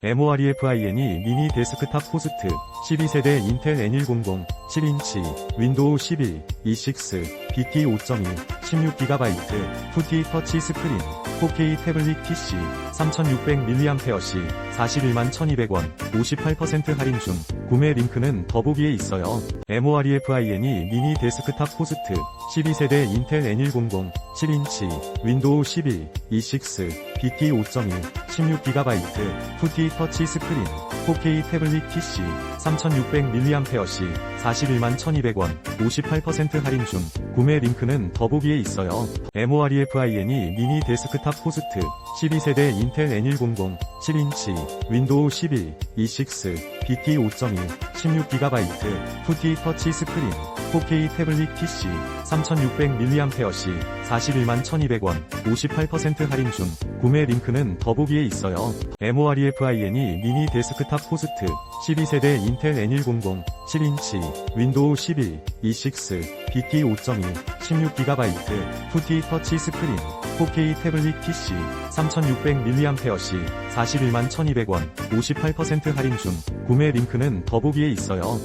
MOREFIN이 미니 데스크탑 호스트 12세대 인텔 N100 7인치 윈도우 11 E6 BT 5.1 16GB 푸티 터치 스크린 4K 태블릿 PC 3600mAh 41만 1200원 58% 할인 중 구매 링크는 더보기에 있어요. MOREFIN이 미니 데스크탑 호스트 12세대 인텔 N100 7인치 윈도우 11 E6 BT 5.1 16GB 푸티 터치 스크린 4K 태블릿 PC 3600mAh 41만 1200원 58% 할인 중 구매 링크는 더보기에 있어요. MOREFIN이 미니 데스크탑 호스트 12세대 인텔 N100 7인치 윈도우 11 E6 BT 5.1 16GB 푸티 터치 스크린 4K 태블릿 PC 3600mAh 41만 1200원 58% 할인 중 구매 링크는 더보기에 있어요. MOREFIN이 미니 데스크탑 호스트 12세대 인텔 N100 7인치 윈도우 11 E6 BT 5.1 16GB 푸티 터치 스크린 4K 태블릿 PC 3600mAh 41만 1200원 58% 할인 중 구매 링크는 더보기에 있어요.